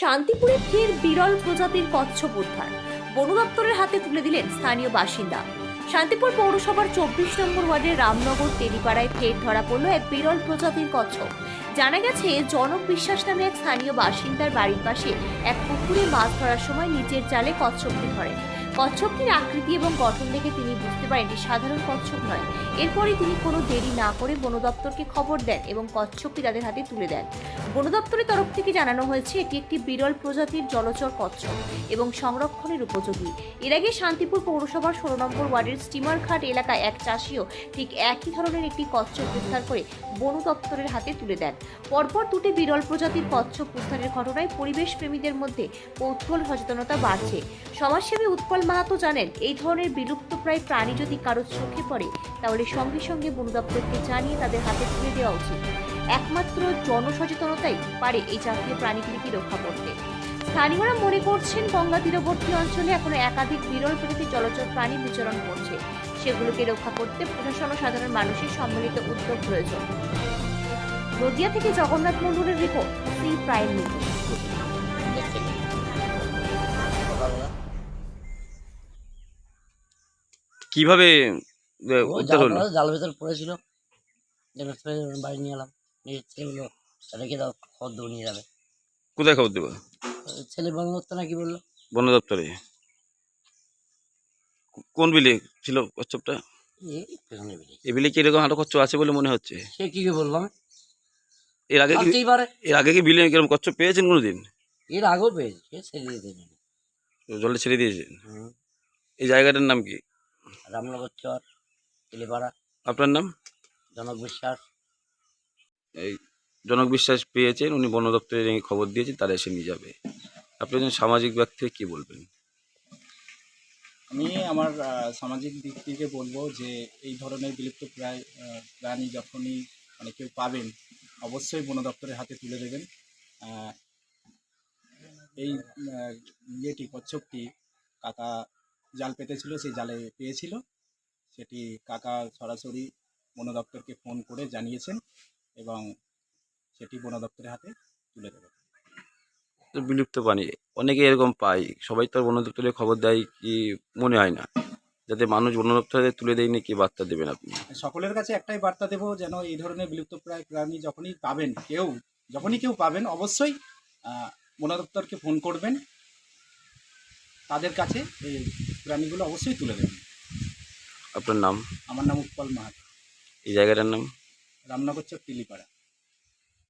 শান্তিপুরে ফের বিরল প্রজাতির কচ্ছপ উদ্ধার। বন দপ্তরের হাতে তুলে দিলেন স্থানীয় বাসিন্দা। শান্তিপুর পৌরসভার চব্বিশ নম্বর ওয়ার্ডের রামনগর তেলিপাড়ায় ফের ধরা পড়ল এক বিরল প্রজাতির কচ্ছপ। জানা গেছে, জনক বিশ্বাস নামে এক স্থানীয় বাসিন্দার বাড়ির পাশে এক পুকুরে মাছ ধরার সময় নিচের জালে কচ্ছপটি ধরেন। কচ্ছপটির আকৃতি এবং গঠন দেখে তিনি বুঝতে পারেন এটি সাধারণ কচ্ছপ নয়। এরপরই তিনি কোনো দেরি না করে বন দপ্তরকে খবর দেন এবং কচ্ছপটি তাদের হাতে তুলে দেন। বন দপ্তরের তরফ থেকে জানানো হয়েছে, এটি একটি বিরল প্রজাতির জলচর কচ্ছপ এবং সংরক্ষণের উপযোগী। এর আগে শান্তিপুর পৌরসভার ষোলো নম্বর ওয়ার্ডের স্টিমার ঘাট এলাকায় এক চাষিও ঠিক একই ধরনের একটি কচ্ছপ উদ্ধার করে বন দপ্তরের হাতে তুলে দেন। পরপর দুটি বিরল প্রজাতির কচ্ছপ উদ্ধারের ঘটনায় পরিবেশ প্রেমীদের মধ্যে কৌতূহল, সচেতনতা বাড়ছে। সমাজসেবী উৎপল মাহাতো জানেন, এই ধরনের বিলুপ্তপ্রায় প্রাণী যদি কারও চোখে পড়ে, তাহলে সঙ্গে সঙ্গে বন দপ্তরকে জানিয়ে তাদের হাতে তুলে দেওয়া উচিত। একমাত্র জনসচেতনতাই পারে এই জাতীয় প্রাণীগুলিকে রক্ষা করতে। স্থানীয়রা মনে করছেন, গঙ্গা তীরবর্তী অঞ্চলে এখনও একাধিক বিরল প্রকৃতির জলচর প্রাণী বিচরণ করছে। সেগুলোকে রক্ষা করতে প্রশাসন ও সাধারণ মানুষের সম্মিলিত উদ্যোগ প্রয়োজন। নদিয়া থেকে জগন্নাথ মন্ডলের রিপোর্ট, সি প্রাইম নিউজ। কীভাবে উদ্ধার জাল হলো? জাল ভেতর পড়েছিল। বাড়ি নিয়ে এলাম। নিজের ছেলেগুলো রেখে দাও খদ দৌড় নিয়ে যাবে। কোথায় খবর দেবো? ছেলে বন্ধ করতে না কি বলল? বন দপ্তরে কোন বিলে ছিল কচ্ছপটা এই এ বিলে কি এরকম আরও কচ্ছপ আছে বলে মনে হচ্ছে? সে কি কি বললাম? এর আগে কি এর আগে কি বিলে কীরকম কচ্ছপ পেয়েছেন কোনোদিন? এর আগেও পেয়েছে ছেড়ে দিতে জানে জলে ছেড়ে দিয়েছেন এই জায়গাটার নাম কি? রামনগর চর তেলিপাড়া আপনার নাম? জনক বিশ্বাস। এই জনক বিশ্বাস পেয়েছেন উনি বন দপ্তরে খবর দিয়েছেন তারা এসে নিয়ে যাবে। আপনি একজন সামাজিক ব্যক্তি কি বলবেন? আমি আমার সামাজিক দিক থেকে বলব যে এই ধরনের বিলুপ্ত প্রায় প্রাণী যখনই মানে কেউ পাবেন অবশ্যই বন দপ্তরের হাতে তুলে দেবেন। এই আহ, ইয়েটি কচ্ছপটি কাকা জাল পেতেছিল সেই জালে পেয়েছিল। সেটি কাকা সরাসরি বন দপ্তরকে ফোন করে জানিয়েছেন এবং সেটি বন দপ্তরের হাতে তুলে দেবে। তো বিলুপ্ত প্রাণী অনেকে এরকম পায় সবাই তো আর বন দপ্তরে খবর দেয় কি মনে হয় না। যাতে মানুষ বন দপ্তরে তুলে দেয়নি কি বার্তা দেবেন আপনি? সকলের কাছে একটাই বার্তা দেবো যেন এই ধরনের বিলুপ্তপ্রায় প্রাণী যখনই পাবেন কেউ যখনই কেউ পাবেন অবশ্যই বন দপ্তরকে ফোন করবেন। তাদের কাছে এই প্রাণীগুলো অবশ্যই তুলে দেবেন আপনার নাম? আমার নাম উৎপল মাহাত। এই জায়গাটার নাম? রামনগর চক টিলিপাড়া।